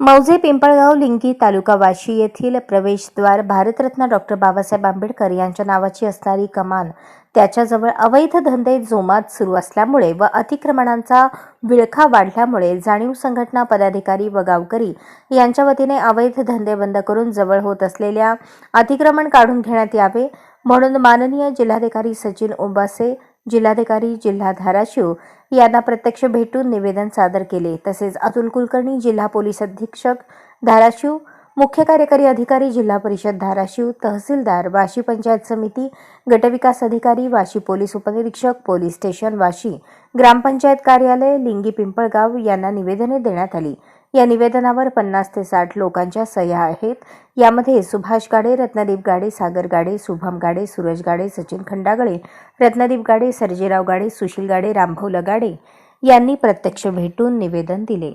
मौजे पिंपळगाव लिंगी तालुका वाशी येथील प्रवेशद्वार भारतरत्न डॉक्टर बाबासाहेब आंबेडकर यांच्या नावाची असणारी कमान त्याच्याजवळ अवैध धंदे जोमात सुरू असल्यामुळे व अतिक्रमणांचा विळखा वाढल्यामुळे जाणीव संघटना पदाधिकारी व गावकरी यांच्या वतीने अवैध धंदे बंद करून जवळ होत असलेल्या अतिक्रमण काढून घेण्यात यावे म्हणून माननीय जिल्हाधिकारी सचिन उंबासे जिल्हाधिकारी जिल्हा धाराशिव यांना प्रत्यक्ष भेटून निवेदन सादर केले. तसेच अतुल कुलकर्णी जिल्हा पोलीस अधीक्षक धाराशिव मुख्य कार्यकारी अधिकारी जिल्हा परिषद धाराशिव तहसीलदार वाशी पंचायत समिती गटविकास अधिकारी वाशी पोलीस उपनिरीक्षक पोलीस स्टेशन वाशी ग्रामपंचायत कार्यालय लिंगी पिंपळगाव यांना निवेदने देण्यात आली. या निवेदनावर पन्नास ते साठ लोकांच्या सह्या आहेत. यामध्ये सुभाष गाडे रत्नदीप गाडे सागर गाडे शुभम गाडे सूरज गाडे सचिन खंडागळे रत्नदीप गाडे सर्जेराव गाडे सुशील गाडे रामभाऊ लगाडे यांनी प्रत्यक्ष भेटून निवेदन दिले.